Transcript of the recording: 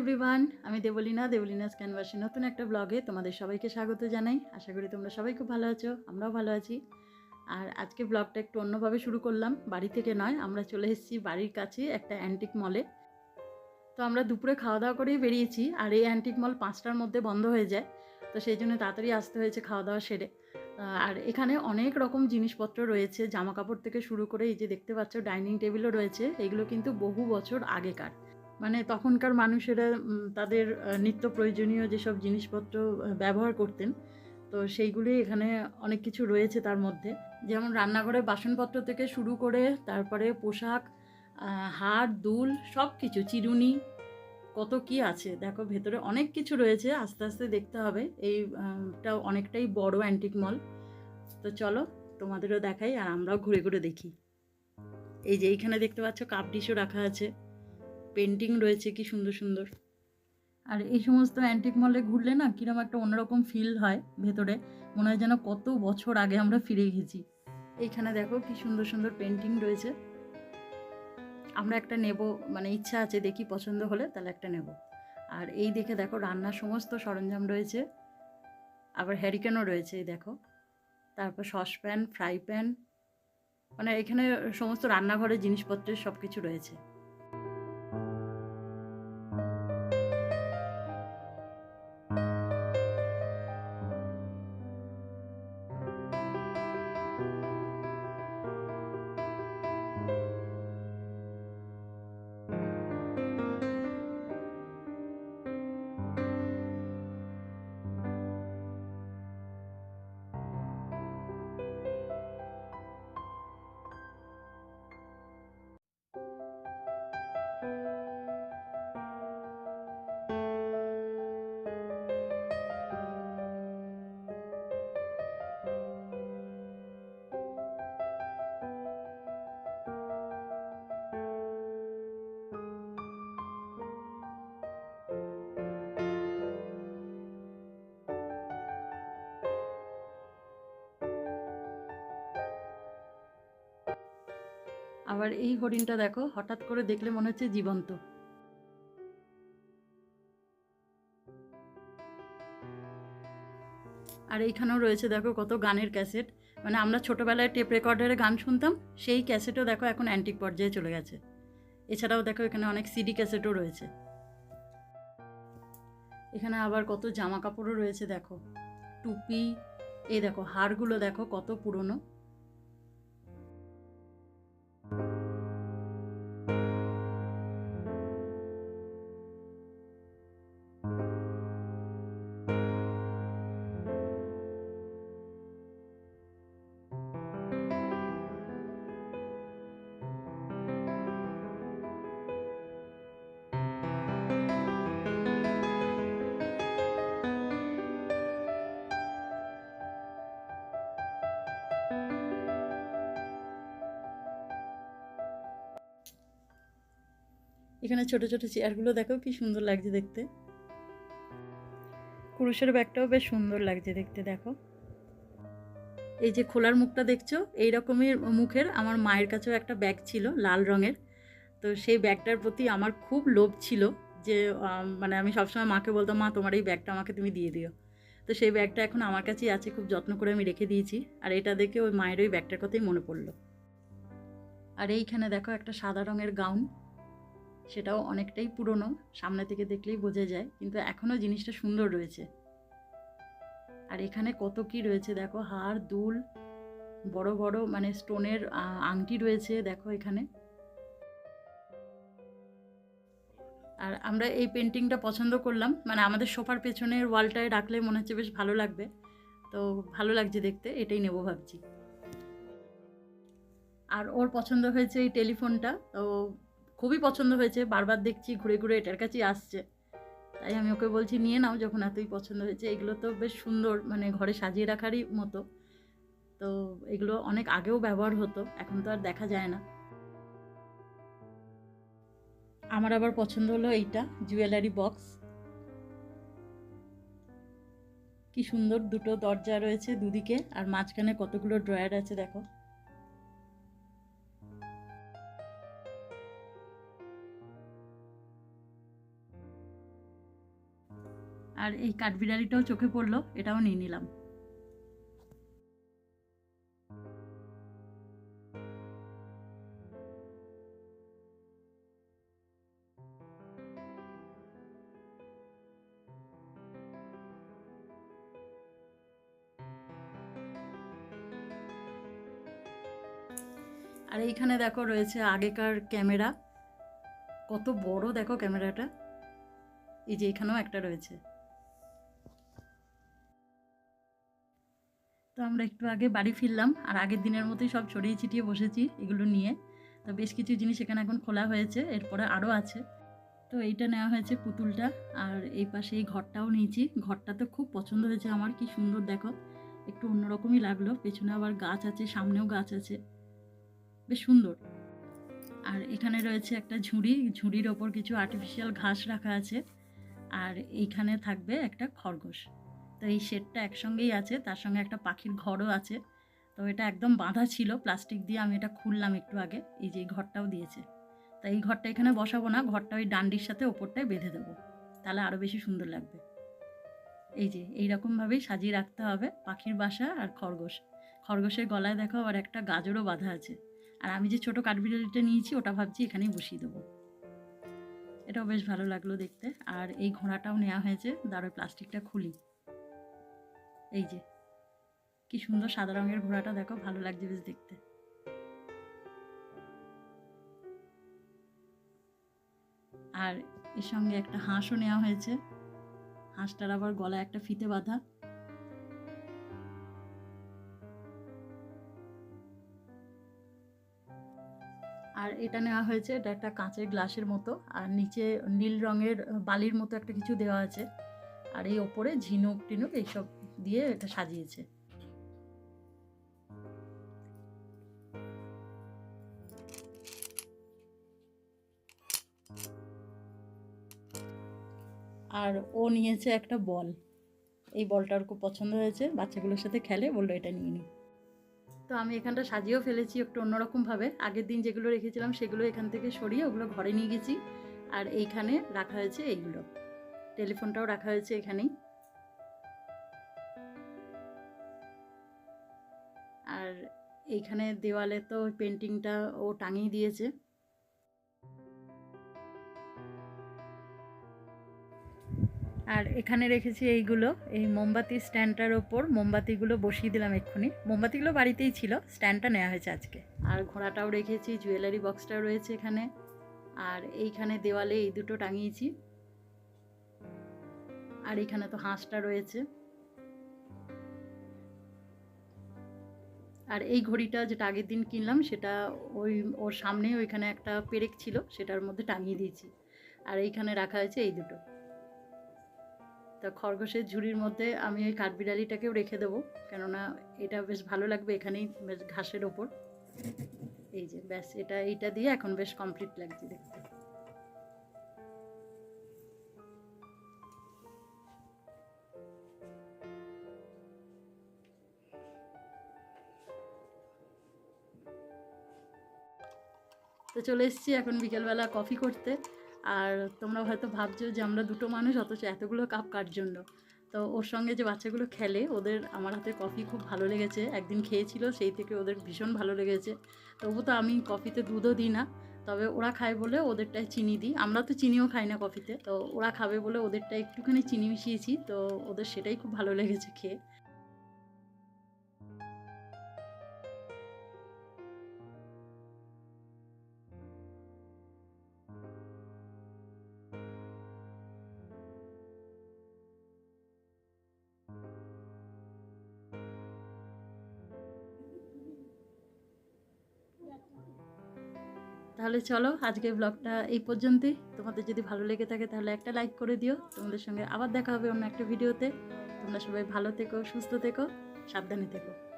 Everyone আমি দেবলিনা, দেবলিনাস ক্যানভাসে নতুন একটা ব্লগে তোমাদের সবাইকে স্বাগত জানাই। আশা করি তোমরা সবাই খুব ভালো আছো, আমরাও ভালো আছি। আর আজকে ব্লগটা একটু অন্যভাবে শুরু করলাম, বাড়ি থেকে নয়, আমরা চলে এসেছি বাড়ির কাছে একটা অ্যান্টিক মলে তো আমরা দুপুরে খাওয়া দাওয়া করেই বেরিয়েছি, আর এই অ্যান্টিক মল পাঁচটার মধ্যে বন্ধ হয়ে যায়, তো সেই জন্য তাড়াতাড়ি আসতে হয়েছে খাওয়া দাওয়া সেরে আর এখানে অনেক রকম জিনিসপত্র রয়েছে জামা কাপড় থেকে শুরু করে এই যে দেখতে পাচ্ছ ডাইনিং টেবিলও রয়েছে, এগুলো কিন্তু বহু বছর আগেকার। মানে তখনকার মানুষেরা তাদের নিত্য প্রয়োজনীয় যেসব জিনিসপত্র ব্যবহার করতেন, তো সেইগুলি এখানে অনেক কিছু রয়েছে তার মধ্যে। যেমন রান্নাঘরে বাসনপত্র থেকে শুরু করে তারপরে পোশাক হার, দুল সব কিছু চিরুনি, কত কি আছে, দেখো ভেতরে অনেক কিছু রয়েছে, আস্তে আস্তে দেখতে হবে। এইটা অনেকটাই বড় অ্যান্টিক মল তো চলো তোমাদেরও দেখাই আর আমরাও ঘুরে ঘুরে দেখি। এই যে এইখানে দেখতে পাচ্ছ, কাপ ডিশও রাখা আছে। পেন্টিং রয়েছে, কি সুন্দর সুন্দর। আর এই সমস্ত অ্যান্টিক মলে ঘুরলে না, কিরম একটা অন্যরকম ফিল হয় ভেতরে। মনে হয় যেন কত বছর আগে আমরা ফিরে গেছি। এইখানে দেখো কি সুন্দর সুন্দর পেন্টিং রয়েছে। আমরা একটা নেব মানে ইচ্ছা আছে দেখি পছন্দ হলে, তাহলে একটা নেব। আর এই দেখে দেখো রান্নার সমস্ত সরঞ্জাম রয়েছে। আবার হ্যারিকেনও রয়েছে, এই দেখো। তারপর সসপ্যান ফ্রাই প্যান মানে এখানে সমস্ত রান্নাঘরের জিনিসপত্রের সব কিছু রয়েছে। আবার এই হরিণটা দেখো, হঠাৎ করে দেখলে মনে হচ্ছে জীবন্ত। আর এইখানেও রয়েছে দেখো কত গানের ক্যাসেট। মানে আমরা ছোটোবেলায় টেপ রেকর্ডারে গান শুনতাম, সেই ক্যাসেটও দেখো এখন অ্যান্টিক পর্যায়ে চলে গেছে। এছাড়াও দেখো এখানে অনেক সিডি ক্যাসেটও রয়েছে। এখানে আবার কত জামা কাপড়ও রয়েছে দেখো। টুপি, এই দেখো হারগুলো দেখো কত পুরনো। এখানে ছোট ছোট চেয়ারগুলো দেখো কি সুন্দর লাগছে দেখতে। কুরুশের ব্যাগটাও বেশ সুন্দর লাগছে দেখতে, দেখো। এই যে খোলার মুখটা দেখছ এই রকমের মুখের আমার মায়ের কাছেও একটা ব্যাগ ছিল লাল রঙের। তো সেই ব্যাগটার প্রতি আমার খুব লোভ ছিল যে মানে আমি সবসময় মাকে বলতাম, মা, তোমার এই ব্যাগটা আমাকে তুমি দিয়ে দিও। তো সেই ব্যাগটা এখন আমার কাছেই আছে, খুব যত্ন করে আমি রেখে দিয়েছি। আর এটা দেখে ওই মায়ের ওই ব্যাগটার কথাই মনে পড়ল। আর এইখানে দেখো একটা সাদা রঙের গাউন সেটাও অনেকটাই পুরনো, সামনে থেকে দেখলেই বোঝা যায়, কিন্তু এখনও জিনিসটা সুন্দর রয়েছে। আর এখানে কত কি রয়েছে দেখো, হার, দুল, বড় বড় মানে স্টোনের আংটি রয়েছে দেখো এখানে। আর আমরা এই পেন্টিংটা পছন্দ করলাম মানে আমাদের সোফার পেছনের ওয়ালটায় রাখলে মনে হচ্ছে বেশ ভালো লাগবে। তো ভালো লাগছে দেখতে, এটাই নেব ভাবছি। আর ওর পছন্দ হয়েছে এই টেলিফোনটা, তো খুবই পছন্দ হয়েছে, বারবার দেখছি, ঘুরে ঘুরে এটার কাছেই আসছে। তাই আমি ওকে বলছি, নিয়ে নাও যখন এতই পছন্দ হয়েছে। এগুলো তো বেশ সুন্দর মানে ঘরে সাজিয়ে রাখারই মতো। তো এগুলো অনেক আগেও ব্যবহার হতো, এখন তো আর দেখা যায় না। আমার আবার পছন্দ হলো এইটা, জুয়েলারি বক্স। কি সুন্দর দুটো দরজা রয়েছে দুদিকে, আর মাঝখানে কতগুলো ড্রয়ার আছে দেখো। আর এই কাঠবিড়ালিটাও চোখে পড়ল, এটাও নিয়ে নিলাম। আর এইখানে দেখো রয়েছে আগেকার ক্যামেরা। কত বড় দেখো ক্যামেরাটা। এই যে এখানেও একটা রয়েছে। আমরা একটু আগে বাড়ি ফিরলাম আর আগের দিনের মতোই সব ছড়িয়ে ছিটিয়ে বসেছি এগুলো নিয়ে। তো বেশ কিছু জিনিস এখানে এখন খোলা হয়েছে, এরপরে আরও আছে। তো এইটা নেওয়া হয়েছে পুতুলটা আর এই পাশে এই ঘরটাও নিয়েছি। ঘরটা তো খুব পছন্দ হয়েছে আমার, কি সুন্দর দেখো। একটু অন্যরকমই লাগল। পেছনে আবার গাছ আছে, সামনেও গাছ আছে। বেশ সুন্দর। আর এখানে রয়েছে একটা ঝুড়ি, ঝুড়ির ওপর কিছু আর্টিফিশিয়াল ঘাস রাখা আছে। আর এইখানে থাকবে একটা খরগোশ। তো এই শেডটা একসঙ্গেই আছে, তার সঙ্গে একটা পাখির ঘরও আছে। তো এটা একদম বাঁধা ছিল, প্লাস্টিক দিয়ে আমি এটা খুললাম একটু আগে, এই যে ঘরটাও দিয়েছে। তো এই ঘরটা এখানে বসাবো না, ঘরটা ওই ডান্ডির সাথে ওপরটায় বেঁধে দেবো। তাহলে আরও বেশি সুন্দর লাগবে। এই যে, এইরকমভাবেই সাজিয়ে রাখতে হবে, পাখির বাসা আর খরগোশ। খরগোশের গলায় দেখো আবার একটা গাজরও বাঁধা আছে। আর আমি যে ছোট কাঠবিড়ালিটা নিয়েছি, ওটা ভাবছি এখানেই বসিয়ে দেবো। এটাও বেশ ভালো লাগল দেখতে। আর এই ঘোড়াটাও নেওয়া হয়েছে, দাঁড়ো প্লাস্টিকটা খুলি। এই যে, কি সুন্দর সাদা রঙের ঘোড়াটা দেখো, ভালো লাগছে বেশ দেখতে। আর এর সঙ্গে একটা হাঁসও নেওয়া হয়েছে। হাঁসটার আবার গলায় একটা ফিতে বাঁধা। আর এটা নেওয়া হয়েছে, এটা একটা কাঁচের গ্লাসের মতো। আর নিচে নীল রঙের বালির মতো একটা কিছু দেওয়া আছে। আর এই ওপরে ঝিনুক টিনুক এইসব দিয়ে এটা সাজিয়েছে। আর ও নিয়েছে একটা বল। এই বলটা ওর খুব পছন্দ হয়েছে, বাচ্চাগুলোর সাথে খেলে বলল এটা নিয়ে নি। তো আমি এখানটা সাজিয়েও ফেলেছি একটু অন্যরকমভাবে। আগের দিন যেগুলো রেখেছিলাম সেগুলো এখান থেকে সরিয়ে ওগুলো ঘরে নিয়ে গেছি। আর এইখানে রাখা হয়েছে এইগুলো। টেলিফোনটাও রাখা হয়েছে এখানেই। আর এইখানে দেওয়ালে তো পেন্টিংটা ও টাঙিয়ে দিয়েছে। আর এখানে রেখেছি এইগুলো, এই মোমবাতি স্ট্যান্ডটার ওপর। মোমবাতিগুলো বসিয়ে দিলাম এক্ষুনি। মোমবাতিগুলো বাড়িতেই ছিল, স্ট্যান্ডটা নেওয়া হয়েছে আজকে। আর ঘোড়াটাও রেখেছি, জুয়েলারি বক্সটাও রয়েছে এখানে। আর এইখানে দেওয়ালে এই দুটো টাঙিয়েছি। আর এখানে তো হাঁসটা রয়েছে। আর এই ঘড়িটা যেটা আগের দিন কিনলাম, সেটা ওই, ওর সামনে ওইখানে একটা পেরেক ছিল, সেটার মধ্যে টাঙিয়ে দিয়েছি। আর এইখানে রাখা হয়েছে এই দুটো। তা খরগোশের ঝুড়ির মধ্যে আমি ওই কাঠবিড়ালিটাকেও রেখে দেবো, কেননা এটা বেশ ভালো লাগবে এখানেই, বেশ ঘাসের ওপর। এই যে, ব্যাস, এটা, এইটা দিয়ে এখন বেশ কমপ্লিট লাগছে দেখতে। তো চলে এসেছি এখন বিকেলবেলা কফি করতে। আর তোমরা হয়তো ভাবছ যে আমরা দুটো মানুষ, অথচ এতগুলো কাপ কার জন্য? তো ওর সঙ্গে যে বাচ্চাগুলো খেলে, ওদের আমার হাতে কফি খুব ভালো লেগেছে। একদিন খেয়েছিল, সেই থেকে ওদের ভীষণ ভালো লেগেছে। তবু তো আমি কফিতে দুধও দিই না। তবে ওরা খায় বলে ওদেরটায় চিনি দিই। আমরা তো চিনিও খাই না কফিতে। তো ওরা খাবে বলে ওদেরটা একটুখানি চিনি মিশিয়েছি। তো ওদের সেটাই খুব ভালো লেগেছে খেয়ে। তাহলে চলো আজকের ব্লগটা এই পর্যন্তই। তোমাদের যদি ভালো লেগে থাকে তাহলে একটা লাইক করে দিও। তোমাদের সঙ্গে আবার দেখা হবে অন্য একটা ভিডিওতে তোমরা সবাই ভালো থেকো, সুস্থ থেকো, সাবধানে থেকো।